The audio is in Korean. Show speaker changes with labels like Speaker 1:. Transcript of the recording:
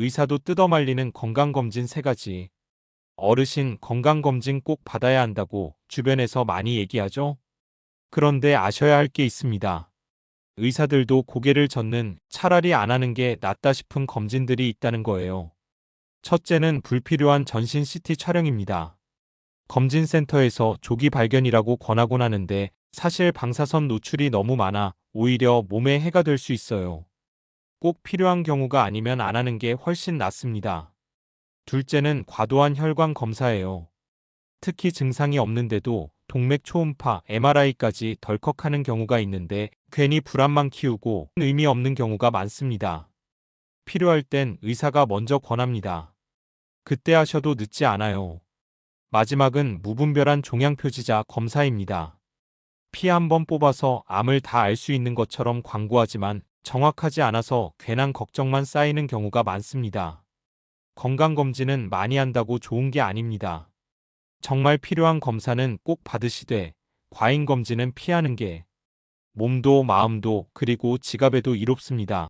Speaker 1: 의사도 뜯어말리는 건강검진 3가지. 어르신 건강검진 꼭 받아야 한다고 주변에서 많이 얘기하죠? 그런데 아셔야 할 게 있습니다. 의사들도 고개를 젓는 차라리 안 하는 게 낫다 싶은 검진들이 있다는 거예요. 첫째는 불필요한 전신 CT 촬영입니다. 검진센터에서 조기 발견이라고 권하곤 하는데 사실 방사선 노출이 너무 많아 오히려 몸에 해가 될 수 있어요. 꼭 필요한 경우가 아니면 안 하는 게 훨씬 낫습니다. 둘째는 과도한 혈관 검사예요. 특히 증상이 없는데도 동맥 초음파, MRI까지 덜컥 하는 경우가 있는데 괜히 불안만 키우고 의미 없는 경우가 많습니다. 필요할 땐 의사가 먼저 권합니다. 그때 하셔도 늦지 않아요. 마지막은 무분별한 종양 표지자 검사입니다. 피 한 번 뽑아서 암을 다 알 수 있는 것처럼 광고하지만 정확하지 않아서 괜한 걱정만 쌓이는 경우가 많습니다. 건강검진은 많이 한다고 좋은 게 아닙니다. 정말 필요한 검사는 꼭 받으시되 과잉 검진은 피하는 게 몸도 마음도 그리고 지갑에도 이롭습니다.